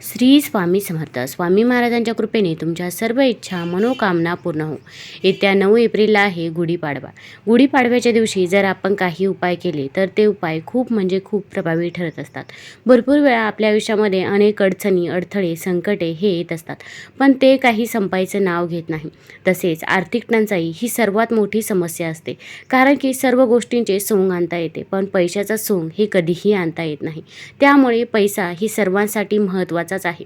श्री स्वामी समर्थ. स्वामी महाराजांच्या कृपेने तुमच्या सर्व इच्छा मनोकामना पूर्ण हो येत्या नऊ एप्रिलला आहे गुढीपाडवा गुढीपाडव्याच्या दिवशी जर आपण काही उपाय केले तर ते उपाय खूप म्हणजे खूप प्रभावी ठरत असतात. भरपूर वेळा आपल्या आयुष्यामध्ये अनेक अडचणी अडथळे संकटे हे येत असतात. पण ते काही संपायचं नाव घेत नाही. तसेच आर्थिक टंचाई ही सर्वात मोठी समस्या असते. कारण की सर्व गोष्टींचे सोंग आणता येते पण पैशाचा सोंग हे कधीही आणता येत नाही. त्यामुळे पैसा ही सर्वांसाठी महत्त्वाचाच आहे.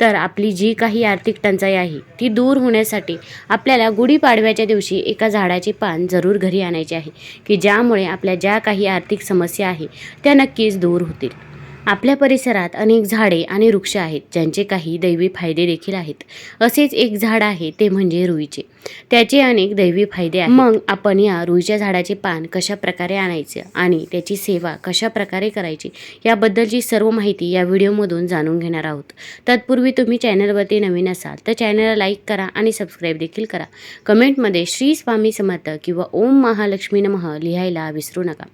तर आपली जी काही आर्थिक टंचाई आहे ती दूर होण्यासाठी आपल्याला गुढीपाडव्याच्या दिवशी एका झाडाचे पान जरूर घरी आणायचे आहे की ज्यामुळे आपल्या ज्या काही आर्थिक समस्या आहे त्या नक्कीच दूर होतील. आपल्या परिसरात अनेक झाडे आणि वृक्ष आहेत ज्यांचे काही दैवी फायदे देखील आहेत. असेच एक झाड आहे ते म्हणजे रुईचे. त्याचे अनेक दैवी फायदे आहेत. मग आपण या रुईच्या झाडाचे पान कशा प्रकारे आणायचे आणि त्याची सेवा कशा प्रकारे करायची याबद्दलची सर्व माहिती या व्हिडिओमधून जाणून घेणार आहोत. तत्पूर्वी तुम्ही चॅनलवरती नवीन असाल तर चॅनलला लाईक करा आणि सबस्क्राईब देखील करा. कमेंटमध्ये श्री स्वामी समर्थ किंवा ओम महालक्ष्मी नमः लिहायला विसरू नका.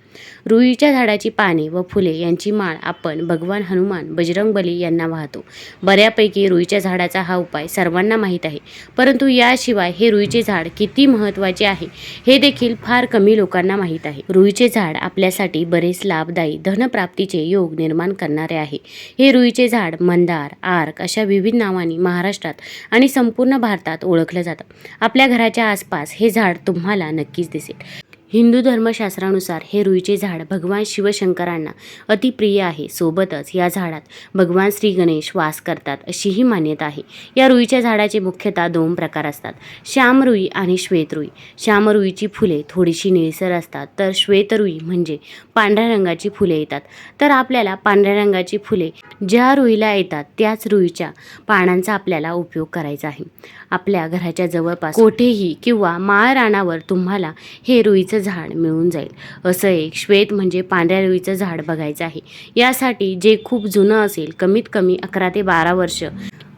रुईच्या झाडाची पाने व फुले यांची माळ आपण भगवान हनुमान बजरंगबली यांना वाहतो. बऱ्यापैकी रुईच्या झाडाचा हा उपाय सर्वांना माहीत आहे. परंतु याशिवाय हे रुईचे झाड किती महत्त्वाचे आहे हे देखील फार कमी लोकांना माहीत आहे. रुईचे झाड आपल्यासाठी बरेच लाभदायी धनप्राप्तीचे योग निर्माण करणारे आहे. हे रुईचे झाड मंदार आर्क अशा विविध नावांनी महाराष्ट्रात आणि संपूर्ण भारतात ओळखलं जातं. आपल्या घराच्या आसपास हे झाड तुम्हाला नक्कीच दिसेल. हिंदू धर्मशास्त्रानुसार हे रुईचे झाड भगवान शिवशंकरांना अतिप्रिय आहे. सोबतच या झाडात भगवान श्री गणेश वास करतात अशीही मान्यता आहे. या रुईच्या झाडाचे मुख्यतः दोन प्रकार असतात. श्यामरुई आणि श्वेतरुई. श्यामरुईची फुले थोडीशी निळसर असतात तर श्वेतरुई म्हणजे पांढऱ्या रंगाची फुले येतात. तर आपल्याला पांढऱ्या रंगाची फुले ज्या रुईला येतात त्याच रुईच्या पानांचा आपल्याला उपयोग करायचा आहे. आपल्या घराच्या जवळपास कोठेही किंवा माळ रानावर तुम्हाला हे रुईचं झाड मिळून जाईल. असं एक श्वेत म्हणजे पांढऱ्या रुईचं झाड बघायचं आहे. यासाठी जे खूप जुनं असेल कमीत कमी अकरा ते बारा वर्ष.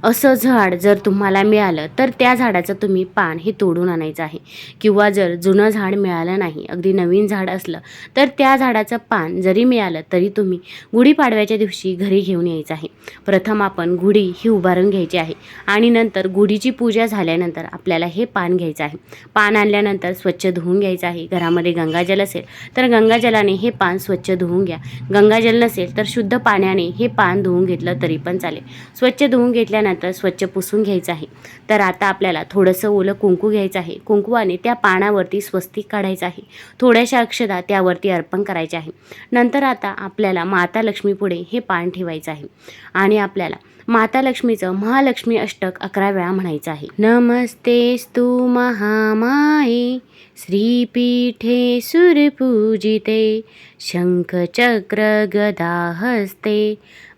असं झाड जर तुम्हाला मिळालं तर त्या झाडाचं तुम्ही पान हे तोडून आणायचं आहे. किंवा जर जुनं झाड मिळालं नाही अगदी नवीन झाड असलं तर त्या झाडाचं पान जरी मिळालं तरी तुम्ही गुढीपाडव्याच्या दिवशी घरी घेऊन यायचं आहे. प्रथम आपण गुढी ही उभारून घ्यायची आहे आणि नंतर गुढीची पूजा झाल्यानंतर आपल्याला हे पान घ्यायचं आहे. पान आणल्यानंतर स्वच्छ धुवून घ्यायचं आहे. घरामध्ये गंगाजल असेल तर गंगाजलाने हे पान स्वच्छ धुवून घ्या. गंगाजल नसेल तर शुद्ध पाण्याने हे पान धुवून घेतलं तरी पण चालेल. स्वच्छ धुवून घेतल्यानंतर स्वच्छ पुसून घ्यायचं आहे. तर आता आपल्याला थोडंसं ओलं कुंकू घ्यायचं आहे. कुंकवाने त्या पानावरती स्वस्तिक काढायचं आहे. थोड्याशा अक्षदा त्यावरती अर्पण करायचे आहे. नंतर आता आपल्याला माता लक्ष्मीपुढे हे पान ठेवायचं आहे. आणि आपल्याला माता लक्ष्मीचं महालक्ष्मी अष्टक अकरा वेळा म्हणायचं आहे. नमस्तेस्तु महामाये. श्रीपीठे सुरपूजिते शंखचक्र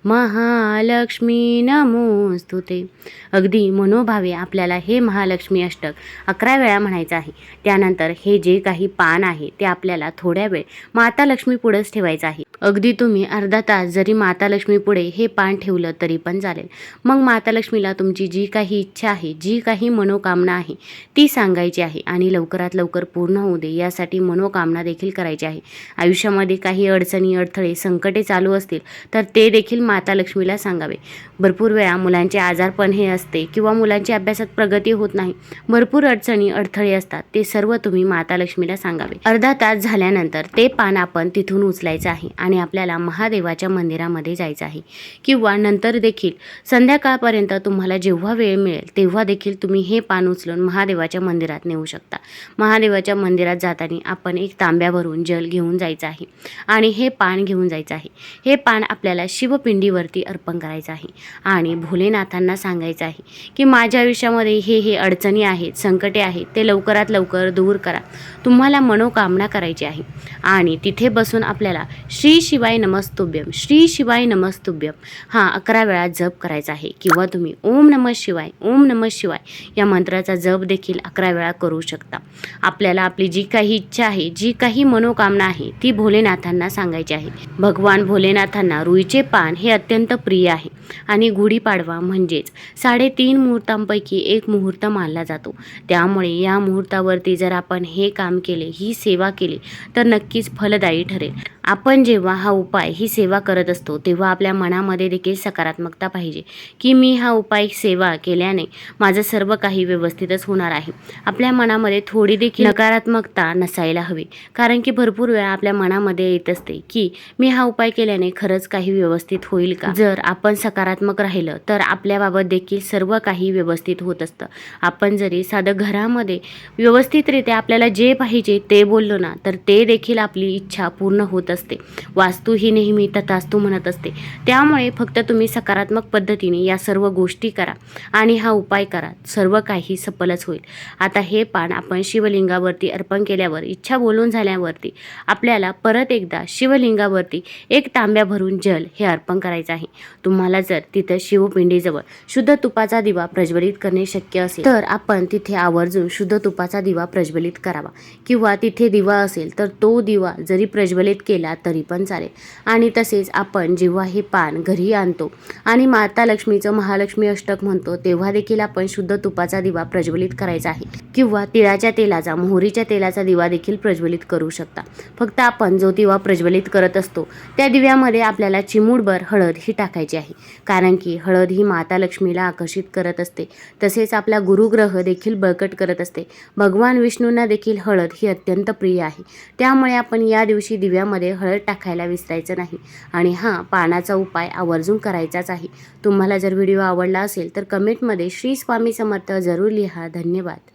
महालक्ष्मी हस्ते महालक्ष्मी नमोस्तुते अगदी मनोभावे आपल्याला हे महालक्ष्मी अष्टक अकरा वेळा म्हणायचं आहे. त्यानंतर हे जे काही पान आहे ते आपल्याला थोड्या वेळ माता लक्ष्मी पुढंच ठेवायचं आहे. अगदी तुम्ही अर्धा तास जरी माता लक्ष्मी पुढे हे पान ठेवलं तरी पण चालेल. मग माता लक्ष्मीला तुमची जी काही इच्छा आहे जी काही मनोकामना आहे ती सांगायची आहे आणि लवकरात लवकर पूर्ण होऊ दे यासाठी मनोकामना देखील करायची आहे. आयुष्यामध्ये काही अडचणी अडथळे संकटे चालू असतील तर ते देखील माता लक्ष्मीला सांगावे. भरपूर वेळा मुलांचे आजारपण हे असते किंवा मुलांची अभ्यासात प्रगती होत नाही. भरपूर अडचणी अडथळे असतात. ते सर्व तुम्ही माता लक्ष्मीला सांगावे. अर्धा तास झाल्यानंतर ते पान आपण तिथून उचलायचं आहे आणि आपल्याला महादेवाच्या मंदिरामध्ये जायचं आहे. किंवा नंतर देखील संध्याकाळपर्यंत तुम्हाला जेव्हा वेळ मिळेल तेव्हा देखील तुम्ही हे पान उचलून महादेवाच्या मंदिरात नेऊ शकता. महादेवाच्या मंदिरात जाताना आपण एक तांब्या भरून जल घेऊन जायचं आहे आणि हे पान घेऊन जायचं आहे. हे पान आपल्याला शिवपिंडीवरती अर्पण करायचं आहे. आणि भोलेनाथांना सांगायचं आहे की माझ्या आयुष्यामध्ये हे हे अडचणी आहेत संकटे आहेत ते लवकरात लवकर दूर करा. तुम्हाला मनोकामना करायची आहे. आणि तिथे बसून आपल्याला श्री शिवाय नमस्तुभ्यम श्री शिवाय नमस्तुभ्यम हा अकरा वेळा जप करायचा आहे. किंवा तुम्ही ओम नमः शिवाय ओम नमः शिवाय या मंत्राचा जप देखील अकरा वेळा करू शकता. आपल्याला आपली जी काही इच्छा आहे जी काही मनोकामना आहे ती भोलेनाथांना सांगायची आहे. भगवान भोलेनाथांना रुईचे पान हे अत्यंत प्रिय आहे. आणि गुढीपाडवा म्हणजेच साडेतीन मुहूर्तांपैकी एक मुहूर्त मानला जातो. त्यामुळे या मुहूर्तावरती जर आपण हे काम केले ही सेवा केली तर नक्कीच फलदायी ठरेल. आपण जेव्हा हा उपाय ही सेवा करत असतो तेव्हा आपल्या मनामध्ये देखील सकारात्मकता पाहिजे. की मी हा उपाय सेवा केल्याने माझं सर्व काही व्यवस्थितच होणार आहे. आपल्या मनामध्ये थोडी देखील नकारात्मकता नसायला हवी. कारण की भरपूर वेळा आपल्या मनामध्ये येत असते की मी हा उपाय केल्याने खरंच काही व्यवस्थित होईल. का? जर आपण सकारात्मक राहिलं तर आपल्याबाबत देखील सर्व काही व्यवस्थित होत असतं. आपण जरी साधं घरामध्ये व्यवस्थितरित्या आपल्याला जे पाहिजे ते बोललो ना तर ते देखील आपली इच्छा पूर्ण होत असते. वास्तू ही नेहमी तथास्तू म्हणत असते. त्यामुळे फक्त तुम्ही सकारात्मक पद्धतीने या सर्व गोष्टी करा आणि हा उपाय करा. सर्व काही सफलच होईल. आता हे पान आपण शिवलिंगावरती अर्पण केल्यावर इच्छा बोलून झाल्यावरती आपल्याला परत एकदा शिवलिंगावरती एक तांब्या भरून जल हे अर्पण करायचा आहे. तुम्हाला जर तिथं शिवपिंडीजवळ शुद्ध तुपाचा दिवा प्रज्वलित करणे शक्य असेल तर आपण तिथे आवर्जून शुद्ध तुपाचा दिवा प्रज्वलित करावा. किंवा तिथे दिवा असेल तर तो दिवा जरी प्रज्वलित केला तरी पण चालेल. आणि तसेच आपण जेव्हा हे पान घरी आणतो आणि माता लक्ष्मीचं महालक्ष्मी अष्टक म्हणतो तेव्हा देखील आपण शुद्ध तुपाचा दिवा प्रज्वलित करायचा आहे. किंवा तिळाच्या तेलाचा मोहरीच्या तेलाचा दिवा देखील प्रज्वलित करू शकता. फक्त आपण जो दिवा प्रज्वलित करत असतो त्या दिव्यामध्ये आपल्याला चिमूटभर हळद ही टाकायची आहे. कारण की हळद ही माता लक्ष्मीला आकर्षित करत असते. तसेच आपला गुरुग्रह देखील बळकट करत असते. भगवान विष्णूंना देखील हळद ही अत्यंत प्रिय आहे. त्यामुळे आपण या दिवशी दिव्यामध्ये हळद टाकायला विसरायचं नाही. आणि हा पानाचा उपाय आवर्जून करायचाच आहे. तुम्हाला जर व्हिडिओ आवडला असेल तर कमेंटमध्ये श्री स्वामी समर्थ जरूर लिहा. धन्यवाद.